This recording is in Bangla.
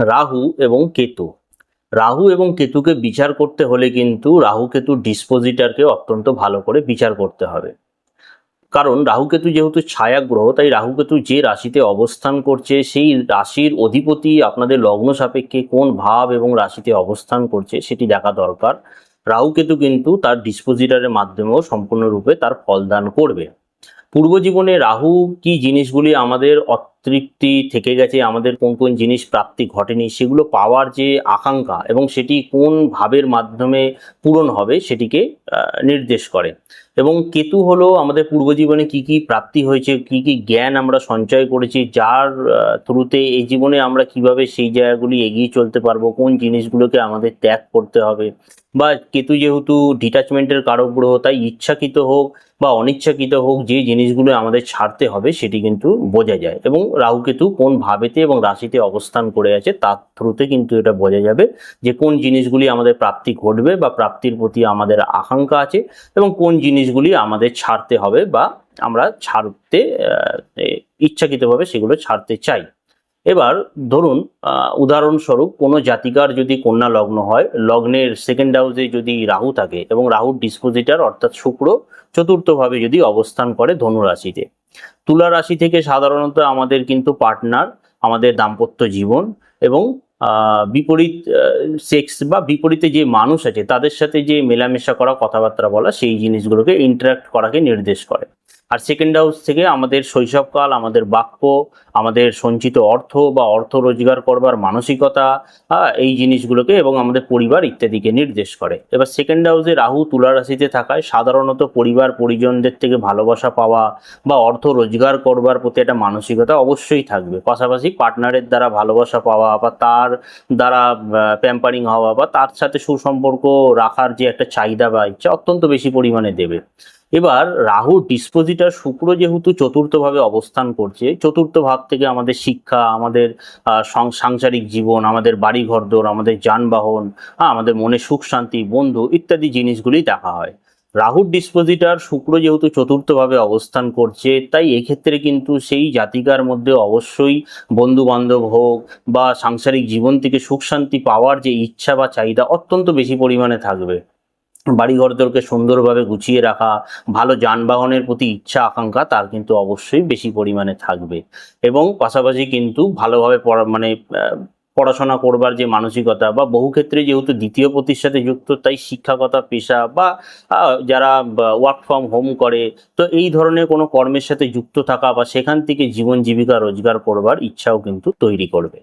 রাহু এবং কেতু। রাহু এবং কেতুকে বিচার করতে হলে কিন্তু রাহু কেতু ডিসপোজিটারকে অত্যন্ত ভালো করে বিচার করতে হবে। কারণ রাহু কেতু যেহেতু ছায়া গ্রহ তাই রাহু কেতু যে রাশিতে অবস্থান করছে, সেই রাশির অধিপতি আপনাদের লগ্ন সাপেক্ষে কোন ভাব এবং রাশিতে অবস্থান করছে সেটি দেখা দরকার। রাহু কেতু কিন্তু তার ডিসপোজিটারের মাধ্যমেও সম্পূর্ণরূপে তার ফলদান করবে। পূর্বজীবনে রাহু কি জিনিসগুলি আমাদের অতৃপ্তি থেকে গেছে, আমাদের কোন কোন জিনিস প্রাপ্তি ঘটেনি, সেগুলো পাওয়ার যে আকাঙ্ক্ষা এবং সেটি কোন ভাবের মাধ্যমে পূরণ হবে সেটিকে নির্দেশ করে। এবং কেতু হলো আমাদের পূর্বজীবনে কি কি প্রাপ্তি হয়েছে, কি কি জ্ঞান আমরা সঞ্চয় করেছি, যার থ্রুতে এই জীবনে আমরা কীভাবে সেই জায়গাগুলি এগিয়ে চলতে পারব, কোন জিনিসগুলোকে আমাদের ত্যাগ করতে হবে। বা কেতু যেহেতু ডিটাচমেন্টের কারক গ্রহ তাই ইচ্ছাকৃত হোক বা অনিচ্ছাকৃত হোক, যে জিনিসগুলো আমাদের ছাড়তে হবে সেটি কিন্তু বোঝা যায়। এবং রাহু কেতু কোন ভাবেতে এবং রাশিতে অবস্থান করে আছে, তার থ্রুতে কিন্তু এটা বোঝা যাবে যে কোন জিনিসগুলি আমাদের প্রাপ্তি ঘটবে বা প্রাপ্তির প্রতি আমাদের আকাঙ্ক্ষা আছে এবং কোন জিনিসগুলি আমাদের ছাড়তে হবে বা আমরা ছাড়তে ইচ্ছাকৃতভাবে সেগুলো ছাড়তে চাই। এবার ধরুন উদাহরণস্বরূপ কোনো জাতিকার যদি কন্যা লগ্ন হয়, লগ্নের সেকেন্ড হাউসে যদি রাহু থাকে এবং রাহুর ডিসপোজিটার অর্থাৎ শুক্র চতুর্থভাবে যদি অবস্থান করে ধনু রাশিতে তুলা রাশি থেকে সাধারণত আমাদের কিন্তু পার্টনার আমাদের দাম্পত্য জীবন এবং বিপরীত সেক্স বা বিপরীতে যে মানুষ আছে, তাদের সাথে যে মেলামেশা করা, কথাবার্তা বলা, সেই জিনিসগুলোকে ইন্টারাক্ট করাকে নির্দেশ করে। আর সেকেন্ড হাউস থেকে আমাদের শৈশবকাল, আমাদের বাক্য, আমাদের সঞ্চিত অর্থ বা অর্থ রোজগার করবার মানসিকতা এই জিনিসগুলোকে এবং আমাদের পরিবার ইত্যাদিকে নির্দেশ করে। এবার সেকেন্ড হাউসে রাহু তুলা রাশিতে থাকায় সাধারণত পরিবার, পরিজনদের থেকে ভালোবাসা পাওয়া বা অর্থ রোজগার করবার প্রতি একটা মানসিকতা অবশ্যই থাকবে। পাশাপাশি পার্টনারের দ্বারা ভালোবাসা পাওয়া বা তার দ্বারা প্যাম্পারিং হওয়া বা তার সাথে সুসম্পর্ক রাখার যে একটা চাহিদা বা ইচ্ছা অত্যন্ত বেশি পরিমাণে দেবে। এবার রাহু ডিসপোজিটার শুক্র যেহেতু চতুর্থভাবে অবস্থান করছে, চতুর্থ ভাব থেকে আমাদের শিক্ষা, আমাদের সাংসারিক জীবন, আমাদের বাড়ি ঘরদোর আমাদের যানবাহন আমাদের মনে সুখ শান্তি, বন্ধু ইত্যাদি জিনিসগুলি দেখা হয়। রাহুর ডিসপোজিটার শুক্র যেহেতু চতুর্থভাবে অবস্থান করছে, তাই এক্ষেত্রে কিন্তু সেই জাতিকার মধ্যে অবশ্যই বন্ধু বান্ধব হোক বা সাংসারিক জীবন থেকে সুখ শান্তি পাওয়ার যে ইচ্ছা বা চাহিদা অত্যন্ত বেশি পরিমাণে থাকবে। বাড়িঘরদোরকে সুন্দরভাবে গুছিয়ে রাখা, ভালো যানবাহনের প্রতি ইচ্ছা, আকাঙ্ক্ষা, তার কিন্তু অবশ্যই বেশি পরিমাণে থাকবে। এবং পাশাপাশি কিন্তু ভালোভাবে পড়া মানে পড়াশোনা করবার যে মানসিকতা বা বহু ক্ষেত্রে যেহেতু দ্বিতীয় পতির সাথে যুক্ত, তাই শিক্ষাগতা, পেশা বা যারা ওয়ার্ক ফ্রম হোম করে, তো এই ধরনের কোনো কর্মের সাথে যুক্ত থাকা বা সেখান থেকে জীবন জীবিকা, রোজগার করবার ইচ্ছাও কিন্তু তৈরি করবে।